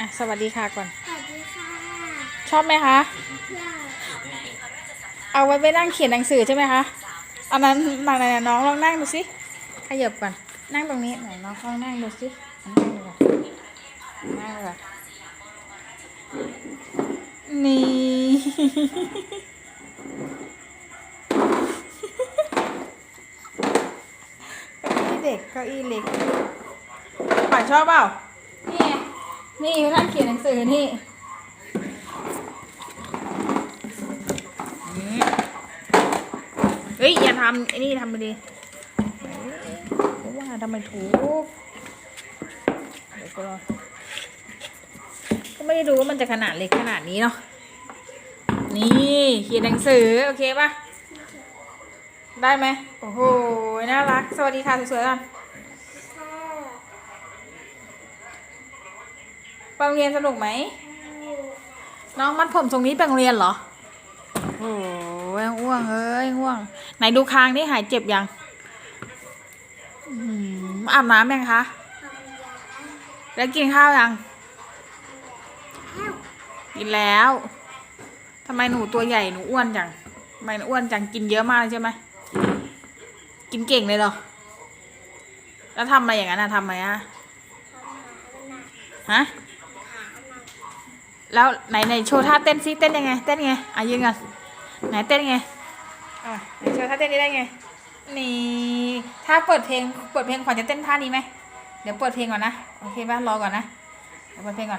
อะสวัสดีค่ะก่อน สวัสดีค่ะชอบไหมคะอยากเอาไว้ไปนั่งเขียนหนังสือใช่ไหมคะเอานั้นมาไหนๆน้องลองนั่งดูสิขยับก่อนนั่งตรงนี้ไหนน้องลองนั่งดูสินั่งดูก่อนนั่งดูก่อนนี่เก้าอี้เด็กเก้าอี้เล็กป่านชอบเปล่านี่ไง นี่เขานเขียนหนังสือนี่เฮ้ย อย่าทำไอ้นี่ทำไปดิเดี๋ยวว่าทำไมถูกเดี๋ยวก็รอก็ไม่ได้ดูว่ามันจะขนาดเล็กขนาดนี้เนาะ นี่เขียนหนังสือ โอเคปะได้ไหม โอ้โห น่ารัก สวัสดีค่ะ สวยๆก่อน ค่ะ ไปโรงเรียนสนุกไหม น้องมัดผมทรงนี้ไปโรงเรียนเหรอ โอ้ยง่วงเอ้ยง่วง ไหนดูคางนี่หายเจ็บยังอื้อาบน้ำยังคะ แล้วกินข้าวยัง กินแล้วทำไมหนูตัวใหญ่หนูอ้วนจังทำไมหนูอ้วนจังกินเยอะมากเลยใช่ไหม กินเก่งเลยเหรอ แล้วทำอะไรอย่างนั้นอะทำไมอะฮะ แล้วไหนไหนโชว์ท่าเต้นซิเต้นยังไงเต้นไงอะยืนกันไหนเต้นไงอะไหนโชว์ท่าเต้นนี้ได้ไงนี่ถ้าเปิดเพลงเปิดเพลงขวัญจะเต้นท่านี้ไหมเดี๋ยวเปิดเพลงก่อนนะโอเคป่ะรอก่อนนะเดี๋ยวเปิดเพลงก่อน